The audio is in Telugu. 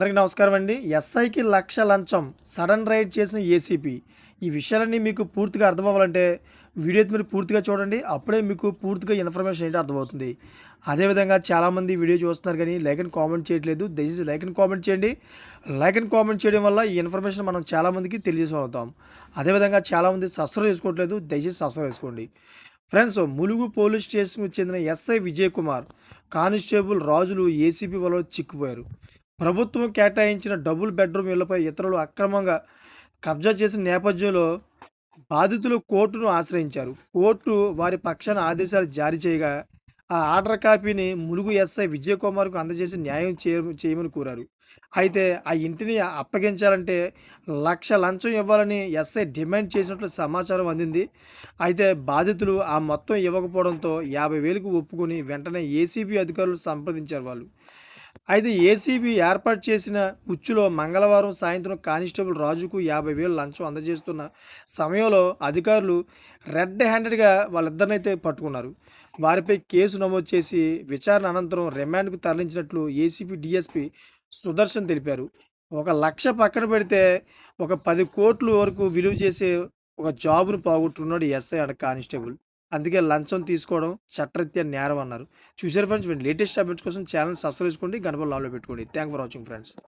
అందరికీ నమస్కారం అండి. ఎస్ఐకి లక్ష లంచం సడన్ రైడ్ చేసిన ఏసీపీ. ఈ విషయాలన్నీ మీకు పూర్తిగా అర్థం అవ్వాలంటే వీడియో మీరు పూర్తిగా చూడండి. అప్పుడే మీకు పూర్తిగా ఇన్ఫర్మేషన్ ఏంటి అర్థమవుతుంది. అదేవిధంగా చాలామంది వీడియో చూస్తున్నారు కానీ లైక్ అండ్ కామెంట్ చేయట్లేదు. దయచేసి లైక్ అండ్ కామెంట్ చేయండి. లైక్ అండ్ కామెంట్ చేయడం వల్ల ఈ ఇన్ఫర్మేషన్ మనం చాలామందికి తెలియజేసుకుంటాం. అదేవిధంగా చాలామంది సబ్స్క్రైబ్ చేసుకోవట్లేదు. దయచేసి సబ్స్క్రైబ్ చేసుకోండి. ఫ్రెండ్స్ ములుగు పోలీస్ స్టేషన్కు చెందిన ఎస్ఐ విజయ్ కుమార్ కానిస్టేబుల్ రాజులు ఏసీపీ వల్ల చిక్కుపోయారు. ప్రభుత్వం కేటాయించిన డబుల్ బెడ్రూమ్ ఇళ్ళపై ఇతరులు అక్రమంగా కబ్జా చేసిన నేపథ్యంలో బాధితులు కోర్టును ఆశ్రయించారు. కోర్టు వారి పక్షాన ఆదేశాలు జారీ చేయగా ఆ ఆర్డర్ కాపీని ములుగు ఎస్ఐ విజయ్ కుమార్కు అందజేసి న్యాయం చేయ చేయమని కోరారు. అయితే ఆ ఇంటిని అప్పగించాలంటే లక్ష లంచం ఇవ్వాలని ఎస్ఐ డిమాండ్ చేసినట్లు సమాచారం అందింది. అయితే బాధితులు ఆ మొత్తం ఇవ్వకపోవడంతో యాభై వేలకు ఒప్పుకొని వెంటనే ఏసీబీ అధికారులు సంప్రదించారు వాళ్ళు. అయితే ఏసీబీ ఏర్పాటు చేసిన ఉచ్చులో మంగళవారం సాయంత్రం కానిస్టేబుల్ రాజుకు యాభై వేలు లంచం అందజేస్తున్న సమయంలో అధికారులు రెడ్ హ్యాండెడ్గా వాళ్ళిద్దరినైతే పట్టుకున్నారు. వారిపై కేసు నమోదు చేసి విచారణ అనంతరం రిమాండ్కు తరలించినట్లు ఏసీపీ డిఎస్పీ సుదర్శన్ తెలిపారు. ఒక లక్ష పక్కన పెడితే ఒక పది కోట్ల వరకు విలువ చేసే ఒక జాబును పోగొట్టుకున్నాడు ఎస్ఐ అండ్ కానిస్టేబుల్. అందుకే లంచం తీసుకోవడం చట్టరీత్యా నేరం అన్నారు. చూసారు ఫ్రెండ్స్ లేటెస్ట్ అప్డేట్స్ కోసం ఛానల్ సబ్స్క్రైబ్ చేసుకోండి గణపతి లాలో పెట్టుకోండి. Thank for watching friends